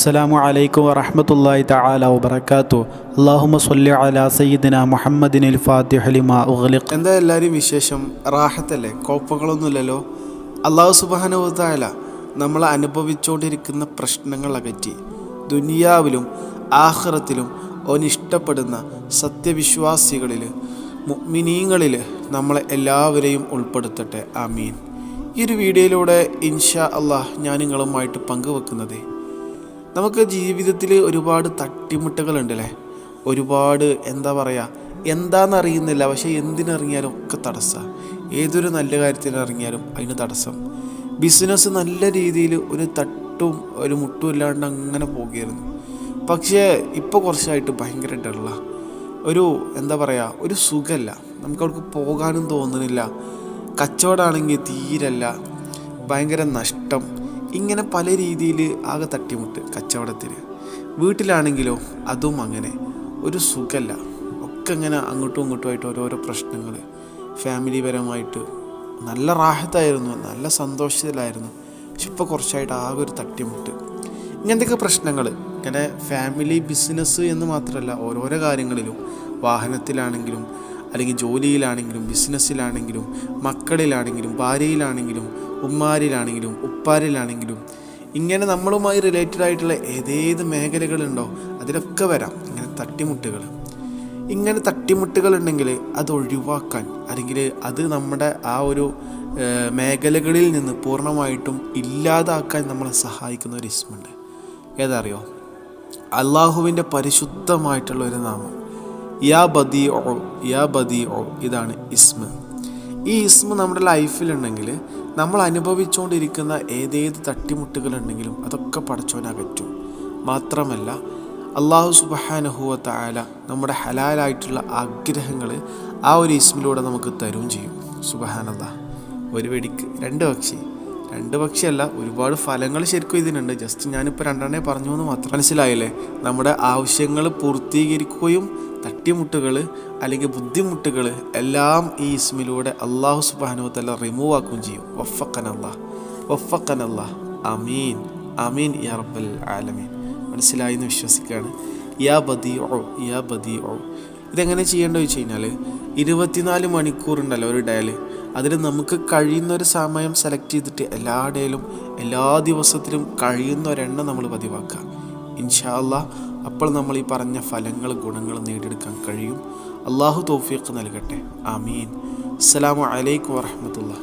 അസ്സലാമു അലൈക്കും വറഹ്മത്തുള്ളാഹി തആല വബറകാതു അല്ലാഹുമ്മ സ്വല്ലി അലാ സയ്യിദിന മുഹമ്മദിനിൽ ഫാത്തിഹ എന്താ എല്ലാവരും വിശേഷം? റാഹത്തല്ലേ? കോപ്പങ്ങളൊന്നുമില്ലല്ലോ അള്ളാഹു സുബാനുവതായ നമ്മൾ അനുഭവിച്ചുകൊണ്ടിരിക്കുന്ന പ്രശ്നങ്ങൾ അകറ്റി ദുനിയാവിലും ആഹ്റത്തിലും ഓൻ ഇഷ്ടപ്പെടുന്ന സത്യവിശ്വാസികളിൽ മുഅ്മിനീങ്ങളിൽ നമ്മളെ എല്ലാവരെയും ഉൾപ്പെടുത്തട്ടെ. ആമീൻ. ഈ ഒരു വീഡിയോയിലൂടെ ഇൻഷാ അള്ളാഹ് ഞാൻ നിങ്ങളുമായിട്ട് പങ്കുവെക്കുന്നത് നമുക്ക് ജീവിതത്തിൽ ഒരുപാട് തട്ടിമുട്ടുകളുണ്ടല്ലേ? ഒരുപാട് എന്താ പറയുക എന്താണെന്നറിയുന്നില്ല പക്ഷേ എന്തിനിറങ്ങിയാലും ഒക്കെ തടസ്സമാണ് ഏതൊരു നല്ല കാര്യത്തിനറിഞ്ഞാലും അതിന് തടസ്സം. ബിസിനസ് നല്ല രീതിയിൽ ഒരു തട്ടും ഒരു മുട്ടും ഇല്ലാണ്ട് അങ്ങനെ പോകുകയായിരുന്നു. പക്ഷേ ഇപ്പോൾ കുറച്ചായിട്ട് ഭയങ്കര ഡള്ള. ഒരു എന്താ പറയുക ഒരു സുഖമല്ല നമുക്ക് അവർക്ക് പോകാനും തോന്നുന്നില്ല. കച്ചവടമാണെങ്കിൽ തീരല്ല. ഭയങ്കര നഷ്ടം. ഇങ്ങനെ പല രീതിയിൽ ആകെ തട്ടിമുട്ട് കച്ചവടത്തിന് വീട്ടിലാണെങ്കിലോ അതും അങ്ങനെ. ഒരു സുഖമല്ല ഒക്കെ ഇങ്ങനെ അങ്ങോട്ടും ഇങ്ങോട്ടുമായിട്ട് ഓരോരോ പ്രശ്നങ്ങൾ ഫാമിലി പരമായിട്ട് നല്ല റാഹത്തായിരുന്നു. നല്ല സന്തോഷത്തിലായിരുന്നു. പക്ഷെ ഇപ്പോൾ കുറച്ചായിട്ട് ആകെ ഒരു തട്ടിമുട്ട്. ഇങ്ങനത്തെയൊക്കെ പ്രശ്നങ്ങൾ ഇങ്ങനെ ഫാമിലി ബിസിനസ് എന്ന് മാത്രമല്ല ഓരോരോ കാര്യങ്ങളിലും. വാഹനത്തിലാണെങ്കിലും അല്ലെങ്കിൽ ജോലിയിലാണെങ്കിലും ബിസിനസ്സിലാണെങ്കിലും മക്കളിലാണെങ്കിലും ഭാര്യയിലാണെങ്കിലും ഉമ്മാരിലാണെങ്കിലും ഉപ്പാരിലാണെങ്കിലും ഇങ്ങനെ നമ്മളുമായി റിലേറ്റഡ് ആയിട്ടുള്ള ഏതേത് മേഖലകളുണ്ടോ അതിലൊക്കെ വരാം. ഇങ്ങനെ തട്ടിമുട്ടുകൾ ഇങ്ങനെ തട്ടിമുട്ടുകൾ ഉണ്ടെങ്കിൽ അത് ഒഴിവാക്കാൻ അല്ലെങ്കിൽ അത് നമ്മുടെ ആ ഒരു മേഖലകളിൽ നിന്ന് പൂർണമായിട്ടും ഇല്ലാതാക്കാൻ നമ്മളെ സഹായിക്കുന്ന ഒരു ഇസ്മുണ്ട്. ഏതറിയോ അള്ളാഹുവിന്റെ പരിശുദ്ധമായിട്ടുള്ള ഒരു നാമം. യാ ബദി ഓ യാ ബദി ഓ ഇതാണ് ഇസ്മ. ഈ ഇസ്മ നമ്മുടെ ലൈഫിലുണ്ടെങ്കിൽ നമ്മൾ അനുഭവിച്ചുകൊണ്ടിരിക്കുന്ന ഏതേത് തട്ടിമുട്ടുകളുണ്ടെങ്കിലും അതൊക്കെ പടച്ചോനകറ്റും മാത്രമല്ല അള്ളാഹു സുബഹാനഹുവ തായാല നമ്മുടെ ഹലാലായിട്ടുള്ള ആഗ്രഹങ്ങൾ ആ ഒരു ഇസ്മിലൂടെ നമുക്ക് തരും ചെയ്യും. സുബഹാനല്ല ഒരു വെടിക്ക് രണ്ട് പക്ഷി. രണ്ട് പക്ഷിയല്ല ഒരുപാട് ഫലങ്ങൾ ശരിക്കും ഇതിനുണ്ട്. ജസ്റ്റ് ഞാനിപ്പോൾ രണ്ടെണ്ണേ പറഞ്ഞു എന്ന് മാത്രം മനസ്സിലായില്ലേ? നമ്മുടെ ആവശ്യങ്ങൾ പൂർത്തീകരിക്കുകയും തട്ടിമുട്ടുകൾ അല്ലെങ്കിൽ ബുദ്ധിമുട്ടുകൾ എല്ലാം ഈ ഇസ്മിലൂടെ അള്ളാഹു സുബാനുവത്തല്ല റിമൂവ് ആക്കുകയും ചെയ്യും. വഫക്കൻ അള്ളാഹ് വഫക്കൻ അള്ളാഹ് അമീൻ അമീൻ യാ റബ്ബൽ ആലമീൻ. മനസ്സിലായി എന്ന് വിശ്വസിക്കുകയാണ്. യാ ബദി ഓ യാ ബദി ഓ ഇതെങ്ങനെ ചെയ്യേണ്ടത് വെച്ച് കഴിഞ്ഞാൽ ഇരുപത്തിനാല് മണിക്കൂറുണ്ടല്ലോ ഒരു ഡയൽ അതിൽ നമുക്ക് കഴിയുന്ന ഒരു സമയം സെലക്ട് ചെയ്തിട്ട് എല്ലാ ഡേയിലും എല്ലാ ദിവസത്തിലും കഴിയുന്ന ഒരെണ്ണം നമ്മൾ പതിവാക്കുക. ഇൻഷാ അല്ലാ അപ്പോൾ നമ്മൾ ഈ പറഞ്ഞ ഫലങ്ങൾ ഗുണങ്ങൾ നേടിയെടുക്കാൻ കഴിയും. അള്ളാഹു തൗഫീഖ് നൽകട്ടെ. ആമീൻ. അസ്സലാമു അലൈക്കും വറഹമത്തുള്ള